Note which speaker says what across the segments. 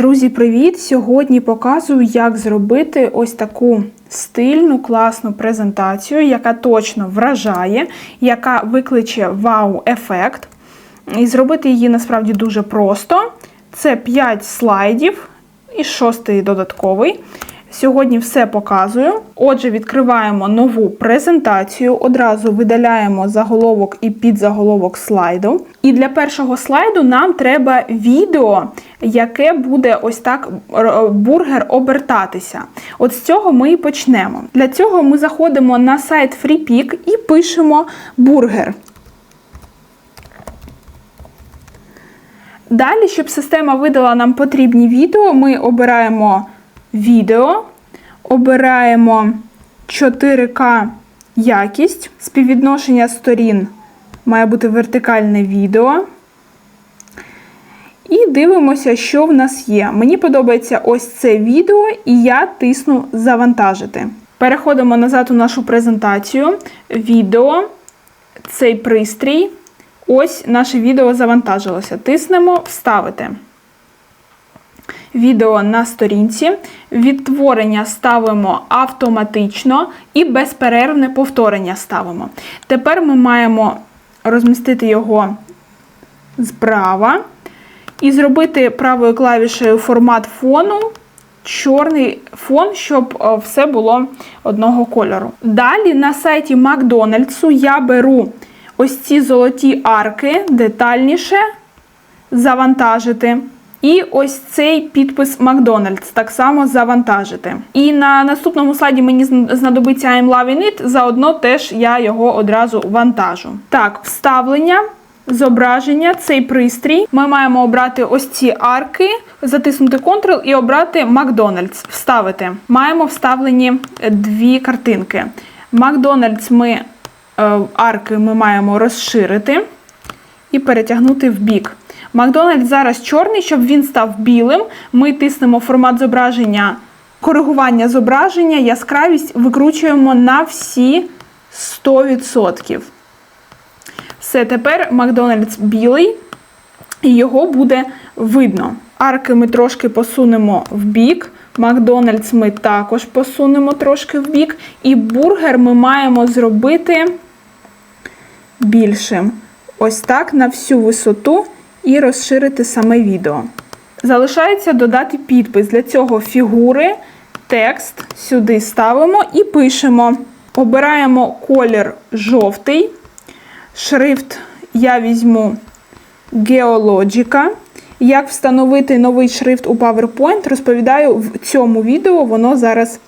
Speaker 1: Друзі, привіт! Сьогодні показую, як зробити ось таку стильну, класну презентацію, яка точно вражає, яка викличе вау-ефект. І зробити її насправді дуже просто. Це 5 слайдів і шостий додатковий. Сьогодні все показую. Отже, відкриваємо нову презентацію, одразу видаляємо заголовок і підзаголовок слайду. І для першого слайду нам треба відео, яке буде ось так бургер обертатися. От з цього ми і почнемо. Для цього ми заходимо на сайт FreePick і пишемо бургер. Далі, щоб система видала нам потрібні відео, ми обираємо відео, обираємо 4К якість, співвідношення сторін має бути вертикальне відео. І дивимося, що в нас є. Мені подобається ось це відео, і я тисну завантажити. Переходимо назад у нашу презентацію. Відео, цей пристрій. Ось наше відео завантажилося. Тиснемо Вставити відео на сторінці. Відтворення ставимо автоматично і безперервне повторення ставимо. Тепер ми маємо розмістити його справа і зробити правою клавішею формат фону. Чорний фон, щоб е, все було одного кольору. Далі на сайті Макдональдсу я беру ось ці золоті арки детальніше завантажити. І ось цей підпис Макдональдс так само завантажити. І на наступному слайді мені знадобиться I'm loving it, заодно теж я його одразу вантажу. Так, вставлення. Зображення, цей пристрій. Ми маємо обрати ось ці арки, затиснути Ctrl і обрати Макдональдс. Вставити. Маємо вставлені дві картинки. Макдональдс ми е, арки ми маємо розширити і перетягнути в бік. Макдональдс зараз чорний, щоб він став білим. Ми тиснемо формат зображення, коригування зображення, яскравість викручуємо на всі 100%. Все, тепер Макдональдс білий, і його буде видно. Арки ми трошки посунемо в бік. Макдональдс ми також посунемо трошки в бік. І бургер ми маємо зробити більшим. Ось так на всю висоту і розширити саме відео. Залишається додати підпис. Для цього фігури, текст сюди ставимо і пишемо. Обираємо колір жовтий. Шрифт я візьму Geologica. Як встановити новий шрифт у PowerPoint, розповідаю в цьому відео, воно зараз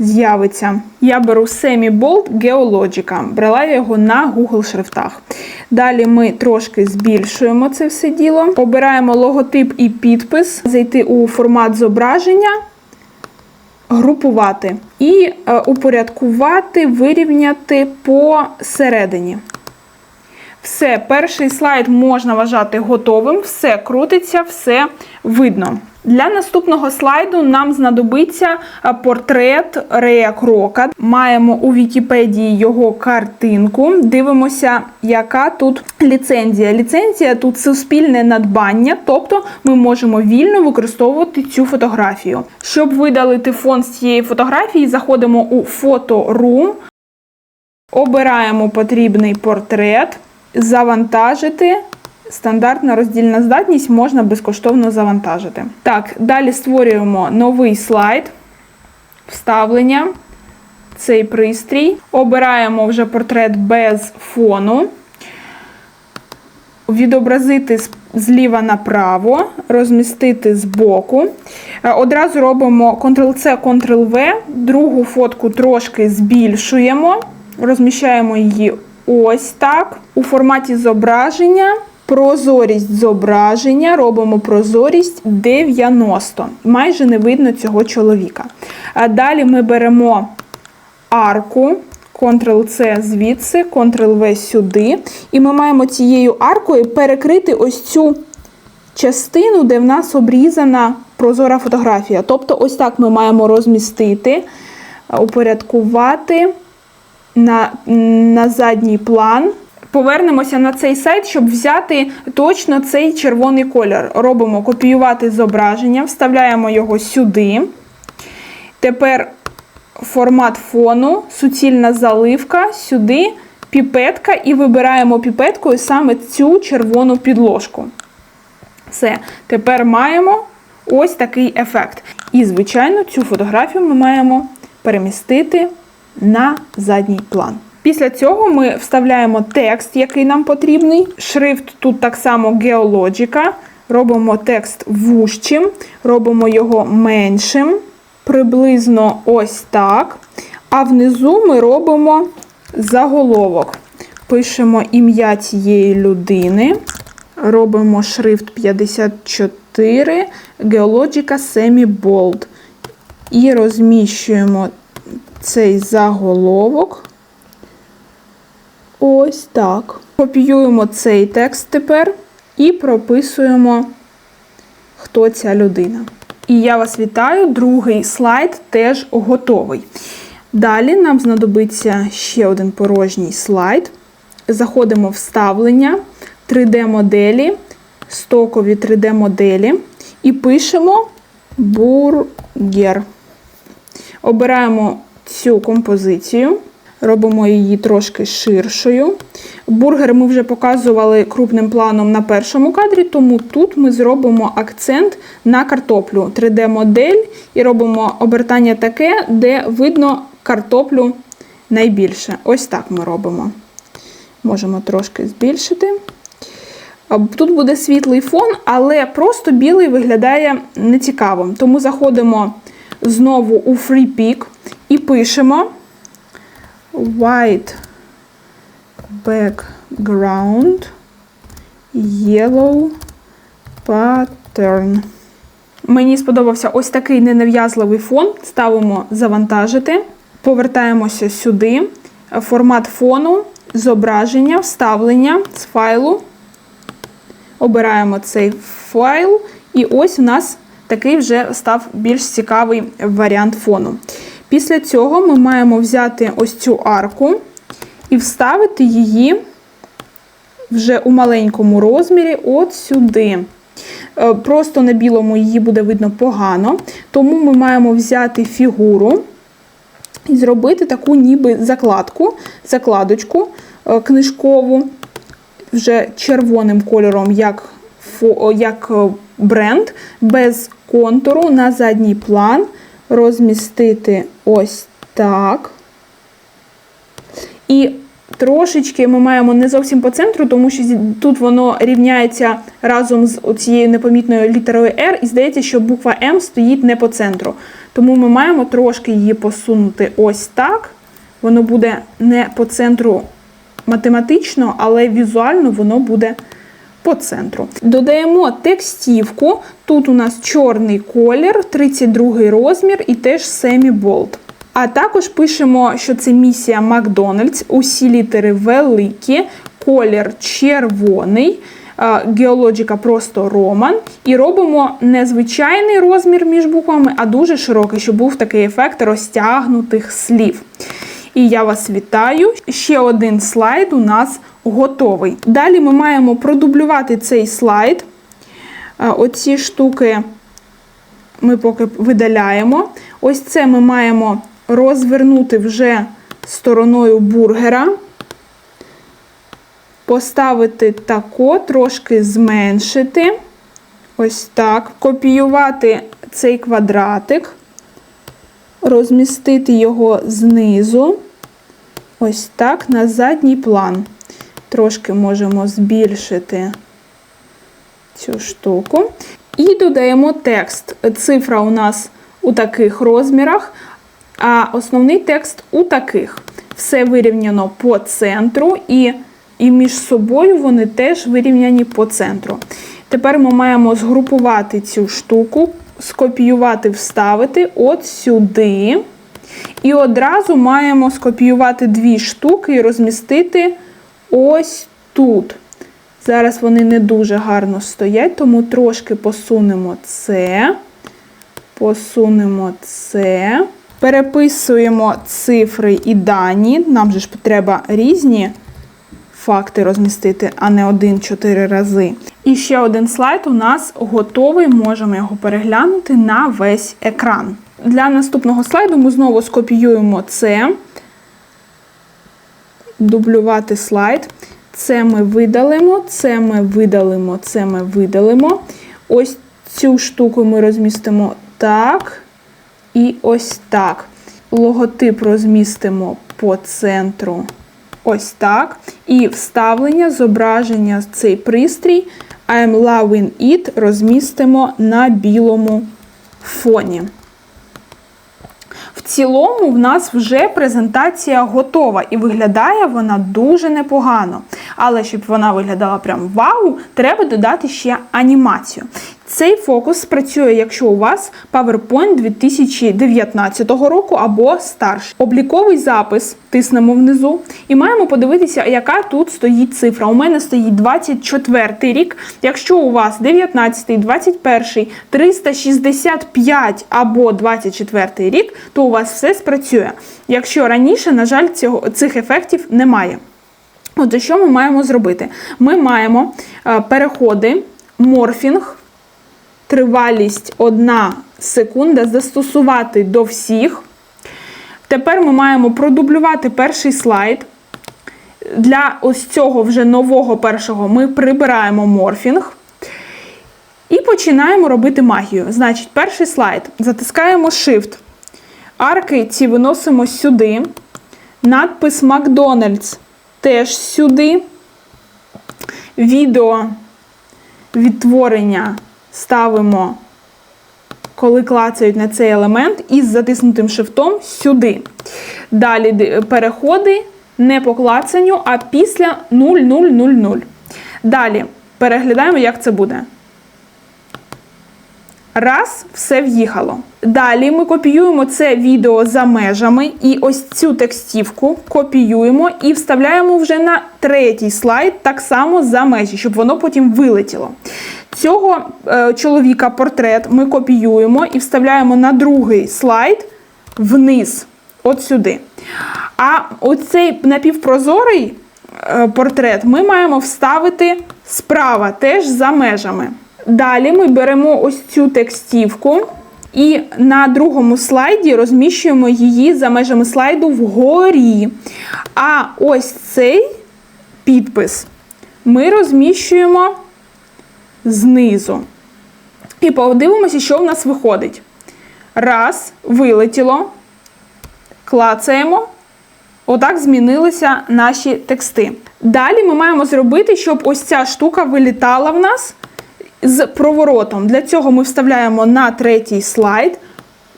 Speaker 1: з'явиться. Я беру Semi-Bold Geologica. Брала я його на Google шрифтах. Далі ми трошки збільшуємо це все діло. Обираємо логотип і підпис, зайти у формат зображення, групувати. І е, упорядкувати, вирівняти посередині. Все, перший слайд можна вважати готовим, все крутиться, все видно. Для наступного слайду нам знадобиться е, портрет Рея Крока. Маємо у Вікіпедії його картинку. Дивимося, яка тут ліцензія. Ліцензія тут суспільне надбання, тобто ми можемо вільно використовувати цю фотографію. Щоб видалити фон з цієї фотографії, заходимо у фоторум, обираємо потрібний портрет, завантажити. Стандартна роздільна здатність можна безкоштовно завантажити. Так, далі створюємо новий слайд, вставлення, цей пристрій. Обираємо вже портрет без фону. Відобразити зліва направо, розмістити збоку. Е, одразу робимо Ctrl-C, Ctrl-V, другу фотку трошки збільшуємо, розміщаємо її ось так. У форматі зображення. Прозорість зображення робимо прозорість 90. Майже не видно цього чоловіка. Далі ми беремо арку, Ctrl-C звідси, Ctrl-V сюди. І ми маємо цією аркою перекрити ось цю частину, де в нас обрізана прозора фотографія. Тобто, ось так ми маємо розмістити, упорядкувати на, на задній план Повернемося на цей сайт, щоб взяти точно цей червоний колір. Робимо копіювати зображення, вставляємо його сюди. Тепер формат фону, суцільна заливка, сюди піпетка і вибираємо піпеткою саме цю червону підложку. Все, тепер маємо ось такий ефект. І, звичайно, цю фотографію ми маємо перемістити на задній план. Після цього ми вставляємо текст, який нам потрібний. Шрифт тут так само Geologica. Робимо текст вужчим, робимо його меншим, приблизно ось так. А внизу ми робимо заголовок. Пишемо ім'я цієї людини. Робимо шрифт 54 Geologica Semi Bold. І розміщуємо цей заголовок. Ось так. Копіюємо цей текст тепер і прописуємо, хто ця людина. І я вас вітаю, другий слайд теж готовий. Далі нам знадобиться ще один порожній слайд. Заходимо в вставлення, 3D-моделі, стокові 3D-моделі і пишемо бургер. Обираємо цю композицію, робимо її трошки ширшою. Бургер ми вже показували крупним планом на першому кадрі, тому тут ми зробимо акцент на картоплю. 3D-модель і робимо обертання таке, де видно картоплю найбільше. Ось так ми робимо. Можемо трошки збільшити. Тут буде світлий фон, але просто білий виглядає нецікаво. Тому заходимо знову у Free Pick і пишемо white background yellow pattern. Мені сподобався ось такий ненав'язливий фон. Ставимо завантажити, повертаємося сюди, формат фону, зображення, вставлення з файлу. Обираємо цей файл, і ось у нас такий вже став більш цікавий варіант фону. Після цього ми маємо взяти ось цю арку і вставити її вже у маленькому розмірі от сюди. Е, Просто на білому її буде видно погано, тому ми маємо взяти фігуру і зробити таку ніби закладку, закладочку е, книжкову, вже червоним кольором, як, як е, бренд, без контуру на задній план, розмістити ось так. І трошечки ми маємо не зовсім по центру, тому що тут воно рівняється разом з цією непомітною літерою R, і здається, що буква М стоїть не по центру. Тому ми маємо трошки її посунути ось так. Воно буде не по центру математично, але візуально воно буде по центру. Додаємо текстівку. Тут у нас чорний колір, 32 розмір і теж семі-болт. А також пишемо, що це місія Макдональдс, усі літери великі, колір червоний, геологіка просто роман. І робимо не звичайний розмір між буквами, а дуже широкий, щоб був такий ефект розтягнутих слів. І я вас вітаю. Ще один слайд у нас готовий. Далі ми маємо продублювати цей слайд. Оці штуки ми поки видаляємо. Ось це ми маємо розвернути вже стороною бургера, поставити тако, трошки зменшити. Ось так. Копіювати цей квадратик, розмістити його знизу, ось так, на задній план. Трошки можемо збільшити цю штуку. І додаємо текст. Цифра у нас у таких розмірах, а основний текст у таких. Все вирівняно по центру, і, і між собою вони теж вирівняні по центру. Тепер ми маємо згрупувати цю штуку, скопіювати, вставити от сюди. І одразу маємо скопіювати дві штуки і розмістити ось тут. Зараз вони не дуже гарно стоять, тому трошки посунемо це, посунемо це, переписуємо цифри і дані. Нам же ж треба різні факти розмістити, а не один-чотири рази. І ще один слайд у нас готовий, можемо його переглянути на весь екран. Для наступного слайду ми знову скопіюємо це, дублювати слайд. Це ми видалимо, це ми видалимо, це ми видалимо. Ось цю штуку ми розмістимо так і ось так. Логотип розмістимо по центру ось так. І вставлення зображення цей пристрій I'm loving it розмістимо на білому фоні. Цілому в нас вже презентація готова і виглядає вона дуже непогано. Але щоб вона виглядала прям вау, треба додати ще анімацію. Цей фокус спрацює, якщо у вас PowerPoint 2019 року або старший. Обліковий запис тиснемо внизу і маємо подивитися, яка тут стоїть цифра. У мене стоїть 24 рік. Якщо у вас 19, 21, 365 або 24 рік, то у вас все спрацює. Якщо раніше, на жаль, цього, цих ефектів немає. Отже, що ми маємо зробити? Ми маємо е, переходи, морфінг, тривалість 1 секунда застосувати до всіх. Тепер ми маємо продублювати перший слайд. Для ось цього вже нового першого ми прибираємо морфінг. І починаємо робити магію. Значить, перший слайд. Затискаємо Shift. Арки ці виносимо сюди. Надпис Макдональдс теж сюди. Відео відтворення ставимо, коли клацають на цей елемент, із затиснутим шифтом сюди. Далі переходи не по клацанню, а після 0000. Далі переглядаємо, як це буде. Раз, все в'їхало. Далі ми копіюємо це відео за межами і ось цю текстівку копіюємо і вставляємо вже на третій слайд, так само за межі, щоб воно потім вилетіло. Цього е, чоловіка портрет ми копіюємо і вставляємо на другий слайд вниз, от сюди. А оцей напівпрозорий е, портрет ми маємо вставити справа, теж за межами. Далі ми беремо ось цю текстівку і на другому слайді розміщуємо її за межами слайду вгорі. А ось цей підпис ми розміщуємо знизу. І подивимося, що в нас виходить. Раз, вилетіло, клацаємо. Отак змінилися наші тексти. Далі ми маємо зробити, щоб ось ця штука вилітала в нас з проворотом. Для цього ми вставляємо на третій слайд,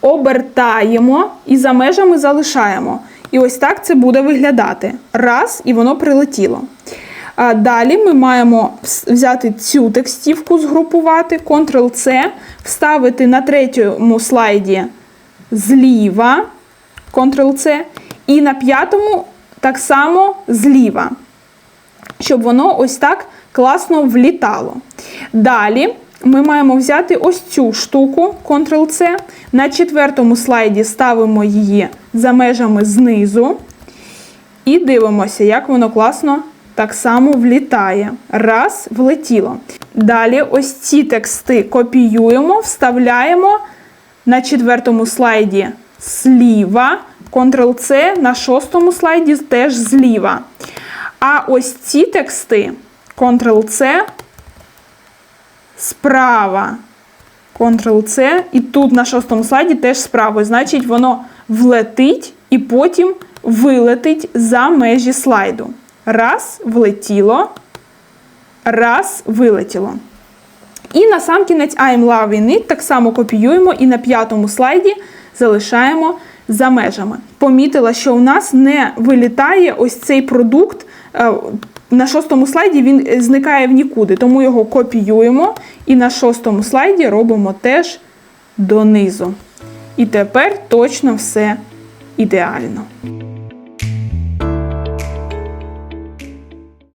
Speaker 1: обертаємо і за межами залишаємо. І ось так це буде виглядати. Раз, і воно прилетіло. А Далі ми маємо взяти цю текстівку, згрупувати, Ctrl-C, вставити на третьому слайді зліва, Ctrl-C, і на п'ятому так само зліва, щоб воно ось так класно влітало. Далі ми маємо взяти ось цю штуку, Ctrl-C. На четвертому слайді ставимо її за межами знизу. І дивимося, як воно класно так само влітає. Раз, влетіло. Далі ось ці тексти копіюємо, вставляємо на четвертому слайді зліва. Ctrl-C на шостому слайді теж зліва. А ось ці тексти Ctrl-C справа. Ctrl-C. І тут на шостому слайді теж справа. Значить, воно влетить і потім вилетить за межі слайду. Раз, влетіло. Раз, вилетіло. І на сам кінець I'm loving it так само копіюємо і на п'ятому слайді залишаємо за межами. Помітила, що у нас не вилітає ось цей продукт. Е, на шостому слайді він зникає в нікуди, тому його копіюємо і на шостому слайді робимо теж донизу. І тепер точно все ідеально.